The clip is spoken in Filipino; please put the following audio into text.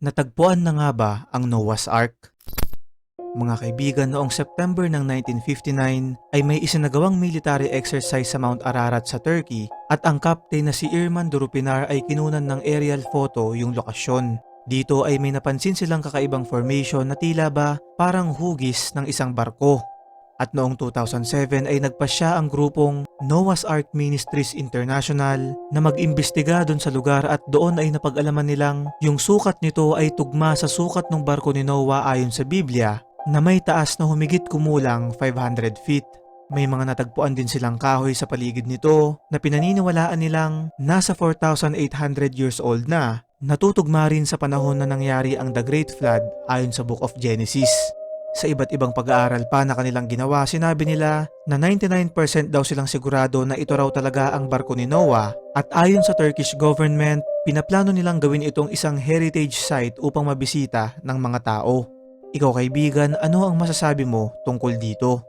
Natagpuan na nga ba ang Noah's Ark? Mga kaibigan, noong September ng 1959 ay may isinagawang military exercise sa Mount Ararat sa Turkey at ang captain na si Irman Durupinar ay kinunan ng aerial photo yung lokasyon. Dito ay may napansin silang kakaibang formation na tila ba parang hugis ng isang barko. At noong 2007 ay nagpasya ang grupong Noah's Ark Ministries International na mag-imbestiga doon sa lugar at doon ay napag-alaman nilang yung sukat nito ay tugma sa sukat ng barko ni Noah ayon sa Biblia na may taas na humigit kumulang 500 feet. May mga natagpuan din silang kahoy sa paligid nito na pinaniniwalaan nilang nasa 4,800 years old na natutugma rin sa panahon na nangyari ang The Great Flood ayon sa Book of Genesis. Sa iba't ibang pag-aaral pa na kanilang ginawa, sinabi nila na 99% daw silang sigurado na ito raw talaga ang barko ni Noah at ayon sa Turkish government, pinaplano nilang gawin itong isang heritage site upang mabisita ng mga tao. Ikaw kaibigan, ano ang masasabi mo tungkol dito?